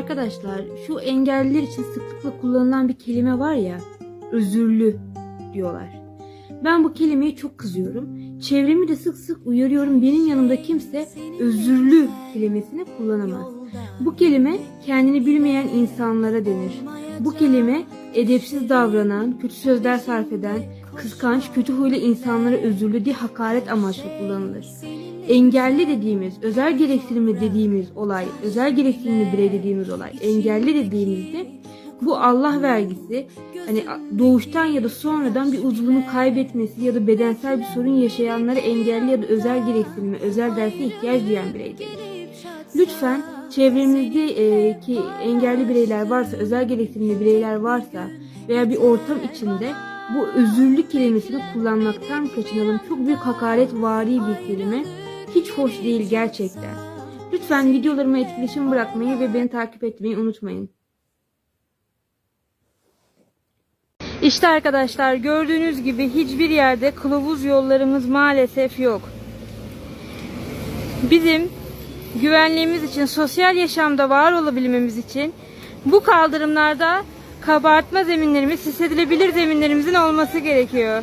Arkadaşlar şu engelliler için sıklıkla kullanılan bir kelime var ya özürlü diyorlar. Ben bu kelimeye çok kızıyorum. Çevremi de sık sık uyarıyorum. Benim yanımda kimse özürlü kelimesini kullanamaz. Bu kelime kendini bilmeyen insanlara denir. Bu kelime edepsiz davranan, kötü sözler sarf eden, kıskanç, kötü huylu insanlara özürlü diye hakaret amaçlı kullanılır. Engelli dediğimiz, özel gereksinimli dediğimiz olay, özel gereksinimli birey dediğimiz olay, engelli dediğimizde bu Allah vergisi hani doğuştan ya da sonradan bir uzvunu kaybetmesi ya da bedensel bir sorun yaşayanlara engelli ya da özel gereksinimi, özel derse ihtiyaç duyan birey denir. Lütfen çevremizdeki engelli bireyler varsa, özel gereksinimli bireyler varsa veya bir ortam içinde bu özürlü kelimesini kullanmaktan kaçınalım. Çok büyük hakaret vari bir kelime. Hiç hoş değil gerçekten. Lütfen videolarıma etkileşim bırakmayı ve beni takip etmeyi unutmayın. İşte arkadaşlar gördüğünüz gibi hiçbir yerde kılavuz yollarımız maalesef yok. Bizim güvenliğimiz için, sosyal yaşamda var olabilmemiz için bu kaldırımlarda kabartma zeminlerimiz, hissedilebilir zeminlerimizin olması gerekiyor.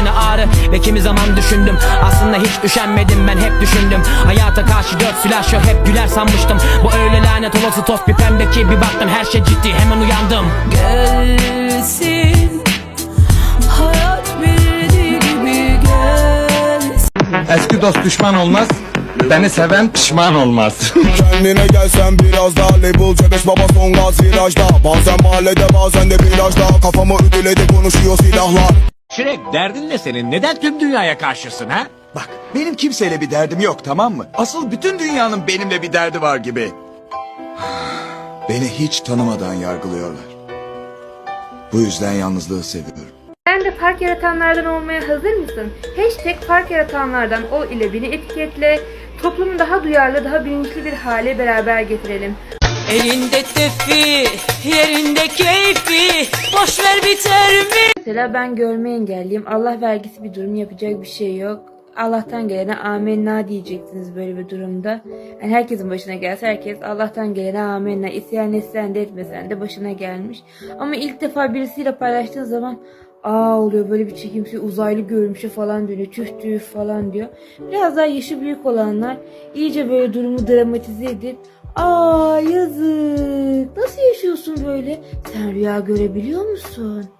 yerine ağrı. Ve kimi zaman düşündüm. Aslında hiç üşenmedim. Ben hep düşündüm. Hayata karşı dört silahşör hep güler sanmıştım. Bu öyle lanet olası toz bir pembe ki bir baktım her şey ciddi. Hemen uyandım. Gelsin. Hayat bildiği gibi gelsin. Eski dost düşman olmaz. Beni seven pişman olmaz. Kendine gelsen biraz daha label Cebes baba son gaz virajda Bazen mahallede bazen de virajda Kafamı ödüledi konuşuyor silahlar Şirek derdin ne senin? Neden tüm dünyaya karşısın ha? Bak benim kimseyle bir derdim yok tamam mı? Asıl bütün dünyanın benimle bir derdi var gibi. Beni hiç tanımadan yargılıyorlar. Bu yüzden yalnızlığı seviyorum. Sen de fark yaratanlardan olmaya hazır mısın? Hashtag fark yaratanlardan ol ile beni etiketle. Toplumu daha duyarlı, daha bilinçli bir hale beraber getirelim. Elinde tefi Yerinde keyfi Boş ver biter mi? Mesela ben görme engelliyim. Allah vergisi bir durum yapacak bir şey yok. Allah'tan gelene amenna diyeceksiniz böyle bir durumda. Yani herkesin başına gelse herkes Allah'tan gelene amenna. İsyan etsen de etmesen de başına gelmiş. Ama ilk defa birisiyle paylaştığın zaman aa oluyor böyle bir çekimsi uzaylı görmüşe falan dönüyor. Tüh tüh falan diyor. Biraz daha yaşı büyük olanlar iyice böyle durumu dramatize edip aa yazık nasıl yaşıyorsun böyle? Sen rüya görebiliyor musun?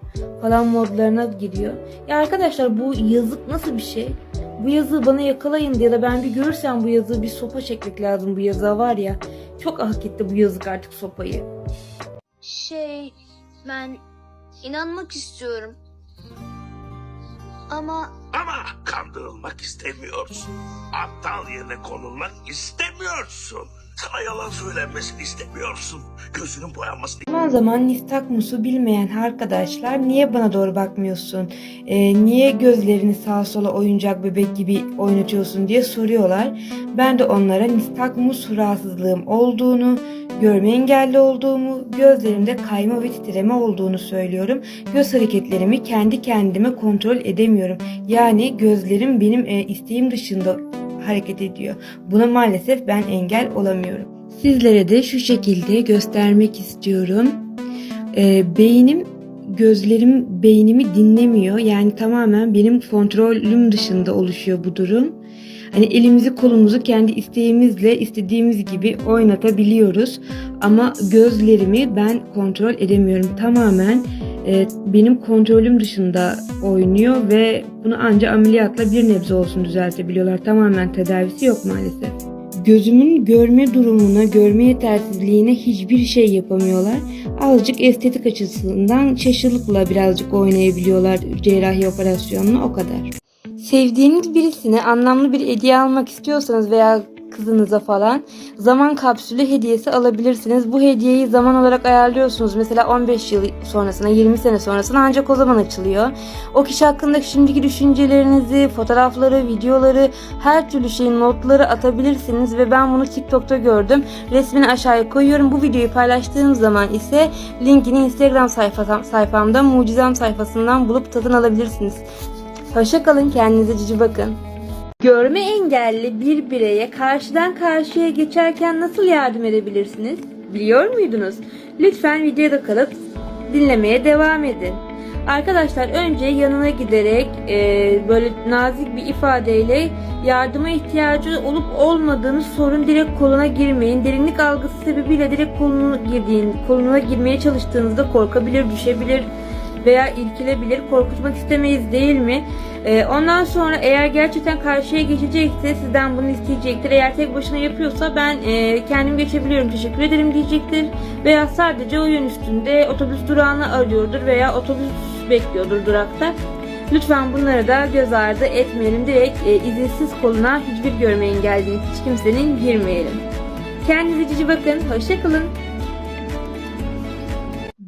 falan modlarına giriyor. Ya arkadaşlar bu yazık nasıl bir şey? Bu yazıyı bana yakalayın diye da ben bir görürsem bu yazıyı bir sopa çekmek lazım bu yazığa var ya. Çok hak etti bu yazık artık sopayı. Şey, ben inanmak istiyorum. Ama Ama kandırılmak istemiyorsun. Aptal yerine konulmak istemiyorsun. Sana yalan söylenmesini istemiyorsun. Gözünün boyanmasını Zaman zaman niftakmusu bilmeyen arkadaşlar niye bana doğru bakmıyorsun? Ee, niye gözlerini sağa sola oyuncak bebek gibi oynatıyorsun diye soruyorlar. Ben de onlara niftakmus rahatsızlığım olduğunu, görme engelli olduğumu, gözlerimde kayma ve titreme olduğunu söylüyorum. Göz hareketlerimi kendi kendime kontrol edemiyorum. Yani gözlerim benim e, isteğim dışında hareket ediyor. Buna maalesef ben engel olamıyorum. Sizlere de şu şekilde göstermek istiyorum. Ee, beynim gözlerim beynimi dinlemiyor. Yani tamamen benim kontrolüm dışında oluşuyor bu durum. Hani elimizi kolumuzu kendi isteğimizle istediğimiz gibi oynatabiliyoruz. Ama gözlerimi ben kontrol edemiyorum. Tamamen e, benim kontrolüm dışında oynuyor ve bunu ancak ameliyatla bir nebze olsun düzeltebiliyorlar. Tamamen tedavisi yok maalesef. Gözümün görme durumuna, görme yetersizliğine hiçbir şey yapamıyorlar. Azıcık estetik açısından şaşılıkla birazcık oynayabiliyorlar cerrahi operasyonla o kadar. Sevdiğiniz birisine anlamlı bir hediye almak istiyorsanız veya kızınıza falan zaman kapsülü hediyesi alabilirsiniz. Bu hediyeyi zaman olarak ayarlıyorsunuz. Mesela 15 yıl sonrasına, 20 sene sonrasına ancak o zaman açılıyor. O kişi hakkındaki şimdiki düşüncelerinizi, fotoğrafları, videoları, her türlü şeyin notları atabilirsiniz ve ben bunu TikTok'ta gördüm. Resmini aşağıya koyuyorum. Bu videoyu paylaştığım zaman ise linkini Instagram sayfam, sayfamda Mucizem sayfasından bulup tadını alabilirsiniz. Hoşça kalın, kendinize cici bakın. Görme engelli bir bireye karşıdan karşıya geçerken nasıl yardım edebilirsiniz? Biliyor muydunuz? Lütfen videoda kalıp dinlemeye devam edin. Arkadaşlar önce yanına giderek e, böyle nazik bir ifadeyle yardıma ihtiyacı olup olmadığını sorun direkt koluna girmeyin. Derinlik algısı sebebiyle direkt koluna girdiğin, koluna girmeye çalıştığınızda korkabilir, düşebilir veya irkilebilir. Korkutmak istemeyiz değil mi? Ee, ondan sonra eğer gerçekten karşıya geçecekse sizden bunu isteyecektir. Eğer tek başına yapıyorsa ben e, kendim geçebiliyorum teşekkür ederim diyecektir. Veya sadece o yön üstünde otobüs durağını arıyordur veya otobüs bekliyordur durakta. Lütfen bunları da göz ardı etmeyelim. Direkt e, izinsiz koluna hiçbir görme engelli hiç kimsenin girmeyelim. Kendinize cici bakın. Hoşçakalın.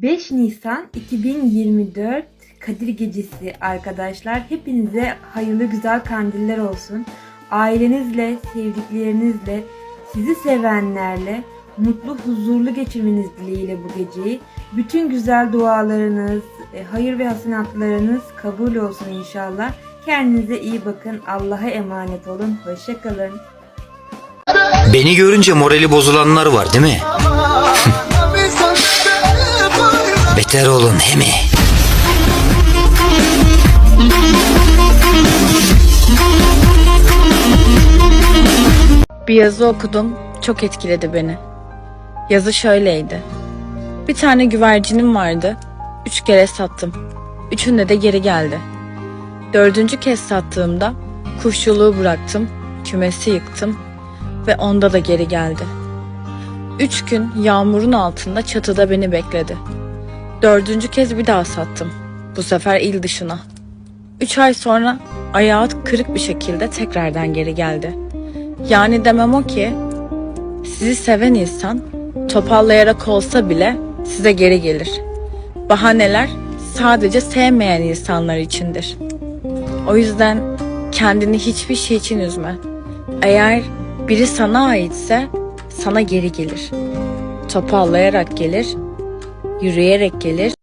5 Nisan 2024 Kadir Gecesi arkadaşlar. Hepinize hayırlı güzel kandiller olsun. Ailenizle, sevdiklerinizle, sizi sevenlerle mutlu, huzurlu geçirmeniz dileğiyle bu geceyi. Bütün güzel dualarınız, e, hayır ve hasenatlarınız kabul olsun inşallah. Kendinize iyi bakın. Allah'a emanet olun. Hoşçakalın. Beni görünce morali bozulanlar var değil mi? Beter olun he mi? Bir yazı okudum, çok etkiledi beni. Yazı şöyleydi. Bir tane güvercinim vardı, üç kere sattım. Üçünde de geri geldi. Dördüncü kez sattığımda kuşçuluğu bıraktım, kümesi yıktım ve onda da geri geldi. Üç gün yağmurun altında çatıda beni bekledi. Dördüncü kez bir daha sattım. Bu sefer il dışına. Üç ay sonra ayağı kırık bir şekilde tekrardan geri geldi. Yani demem o ki sizi seven insan topallayarak olsa bile size geri gelir. Bahaneler sadece sevmeyen insanlar içindir. O yüzden kendini hiçbir şey için üzme. Eğer biri sana aitse sana geri gelir. Topallayarak gelir, yürüyerek gelir,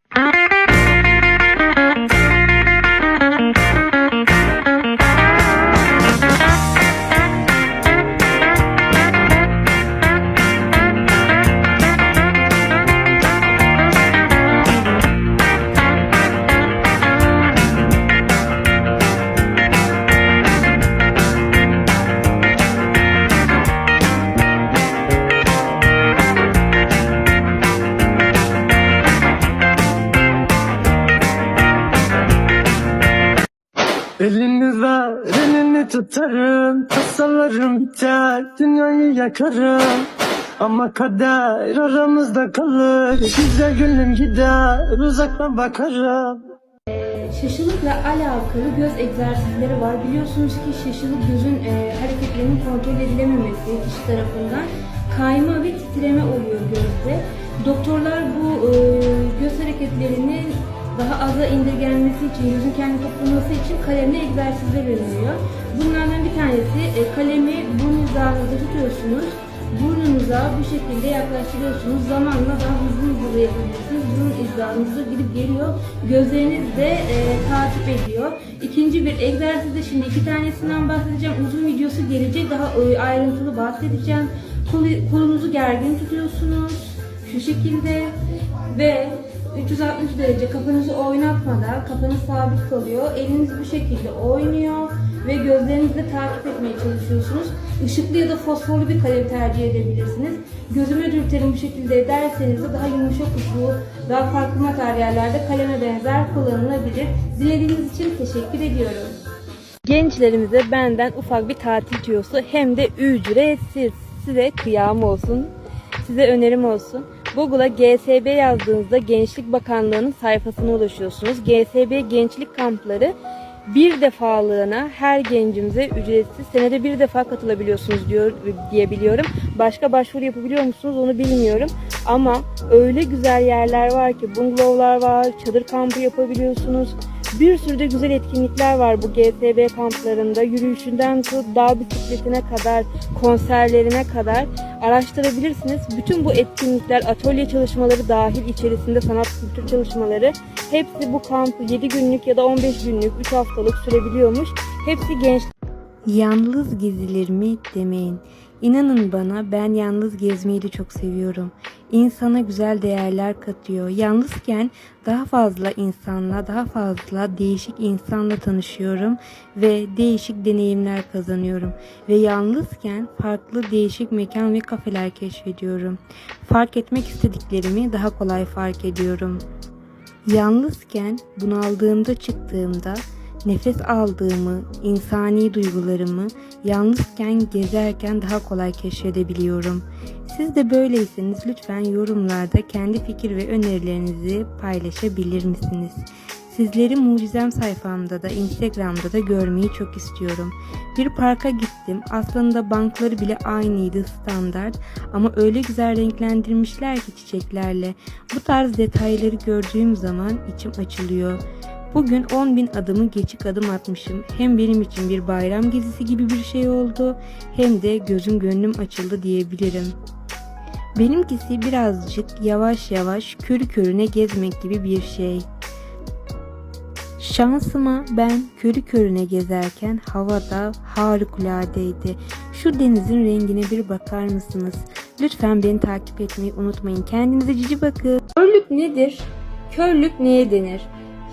Elini ver, elini tutarım Tasalarım biter, dünyayı yakarım Ama kader aramızda kalır Güzel gönlüm gider, uzaktan bakarım Şaşılıkla alakalı göz egzersizleri var. Biliyorsunuz ki şaşılık gözün e, hareketlerinin kontrol edilememesi kişi tarafından kayma ve titreme oluyor gözde. Doktorlar bu e, göz hareketlerinin daha aza indirgenmesi için, gözün kendi toplaması için kalemle egzersizler veriliyor. Bunlardan bir tanesi e, kalemi burun hizanızda tutuyorsunuz. Burnunuza bu şekilde yaklaştırıyorsunuz. Zamanla daha hızlı hızlı yapabilirsiniz. Burun hizanızda gidip geliyor. Gözleriniz de e, takip ediyor. İkinci bir egzersizde şimdi iki tanesinden bahsedeceğim. Uzun videosu gelecek. Daha e, ayrıntılı bahsedeceğim. Kolu- kolunuzu gergin tutuyorsunuz. Şu şekilde ve 360 derece kafanızı oynatmadan kafanız sabit kalıyor. Eliniz bu şekilde oynuyor ve gözlerinizle takip etmeye çalışıyorsunuz. Işıklı ya da fosforlu bir kalem tercih edebilirsiniz. Gözüme dürtelim bu şekilde ederseniz de daha yumuşak uçlu, daha farklı materyallerde kaleme benzer kullanılabilir. Dinlediğiniz için teşekkür ediyorum. Gençlerimize benden ufak bir tatil tüyosu hem de ücretsiz. Size kıyam olsun. Size önerim olsun. Google'a GSB yazdığınızda Gençlik Bakanlığı'nın sayfasına ulaşıyorsunuz. GSB Gençlik Kampları bir defalığına her gencimize ücretsiz senede bir defa katılabiliyorsunuz diyor diye biliyorum. Başka başvuru yapabiliyor musunuz onu bilmiyorum. Ama öyle güzel yerler var ki bungalovlar var, çadır kampı yapabiliyorsunuz. Bir sürü de güzel etkinlikler var bu GSB kamplarında. Yürüyüşünden tut dağ bisikletine kadar, konserlerine kadar araştırabilirsiniz. Bütün bu etkinlikler, atölye çalışmaları dahil içerisinde sanat kültür çalışmaları hepsi bu kampı 7 günlük ya da 15 günlük 3 haftalık sürebiliyormuş. Hepsi genç Yalnız gezilir mi demeyin. İnanın bana ben yalnız gezmeyi de çok seviyorum. İnsana güzel değerler katıyor. Yalnızken daha fazla insanla, daha fazla değişik insanla tanışıyorum ve değişik deneyimler kazanıyorum. Ve yalnızken farklı değişik mekan ve kafeler keşfediyorum. Fark etmek istediklerimi daha kolay fark ediyorum. Yalnızken bunaldığımda çıktığımda nefes aldığımı, insani duygularımı yalnızken gezerken daha kolay keşfedebiliyorum. Siz de böyleyseniz lütfen yorumlarda kendi fikir ve önerilerinizi paylaşabilir misiniz? Sizleri mucizem sayfamda da Instagram'da da görmeyi çok istiyorum. Bir parka gittim. Aslında bankları bile aynıydı standart ama öyle güzel renklendirmişler ki çiçeklerle. Bu tarz detayları gördüğüm zaman içim açılıyor. Bugün 10 bin adımı geçik adım atmışım. Hem benim için bir bayram gezisi gibi bir şey oldu hem de gözüm gönlüm açıldı diyebilirim. Benimkisi birazcık yavaş yavaş körü körüne gezmek gibi bir şey. Şansıma ben körü körüne gezerken havada harikuladeydi. Şu denizin rengine bir bakar mısınız? Lütfen beni takip etmeyi unutmayın. Kendinize cici bakın. Körlük nedir? Körlük neye denir?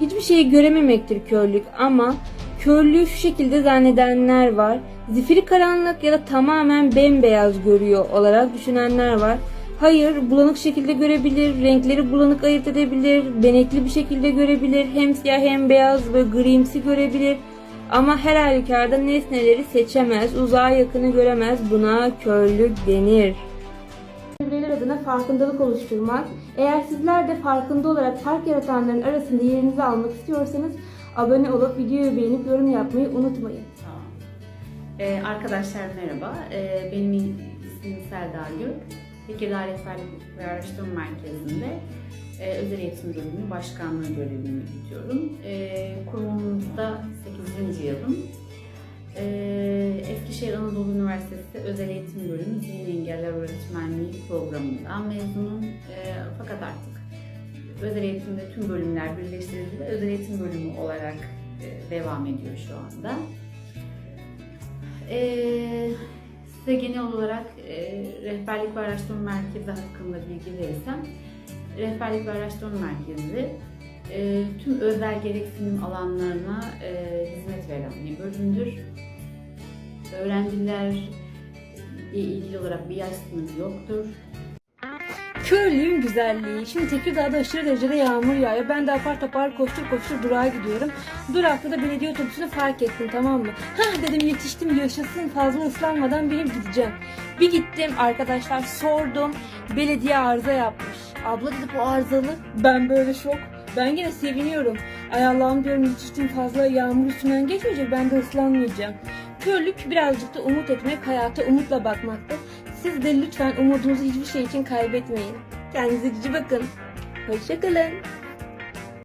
Hiçbir şeyi görememektir körlük ama körlüğü şu şekilde zannedenler var. Zifiri karanlık ya da tamamen bembeyaz görüyor olarak düşünenler var. Hayır, bulanık şekilde görebilir, renkleri bulanık ayırt edebilir, benekli bir şekilde görebilir, hem siyah hem beyaz ve grimsi görebilir. Ama her halükarda nesneleri seçemez, uzağa yakını göremez. Buna körlük denir bireyler adına farkındalık oluşturmak. Eğer sizler de farkında olarak fark yaratanların arasında yerinizi almak istiyorsanız abone olup videoyu beğenip yorum yapmayı unutmayın. Ee, arkadaşlar merhaba. Ee, benim ismim Selda Gök. Tekirdağ Rehberlik ve Araştırma Merkezi'nde e, özel eğitim bölümü başkanlığı görevini yürütüyorum. E, kurumumuzda 8. yılım. E, Eskişehir Anadolu Üniversitesi Özel Eğitim Bölümü Zihin Engeller Öğretmenliği programından mezunum. E, fakat artık özel eğitimde tüm bölümler birleştirildi özel eğitim bölümü olarak e, devam ediyor şu anda. Ee, size genel olarak e, Rehberlik ve Araştırma Merkezi hakkında bilgi verirsem, Rehberlik ve Araştırma Merkezi e, tüm özel gereksinim alanlarına hizmet veren bir bölümdür. Öğrencilerle ilgili olarak bir yaş sınırı yoktur. Körlüğün güzelliği. Şimdi Tekirdağ'da aşırı derecede yağmur yağıyor. Ben de apar topar koştur koştur durağa gidiyorum. Durakta da belediye otobüsünü fark ettim tamam mı? Hah dedim yetiştim yaşasın fazla ıslanmadan benim gideceğim. Bir gittim arkadaşlar sordum. Belediye arıza yapmış. Abla dedi bu arızalı. Ben böyle şok. Ben yine seviniyorum. Ay Allah'ım diyorum yetiştim fazla yağmur üstünden geçmeyecek. Ben de ıslanmayacağım. Körlük birazcık da umut etmek, hayata umutla bakmaktır. Siz de lütfen umudunuzu hiçbir şey için kaybetmeyin. Kendinize cici bakın. Hoşçakalın.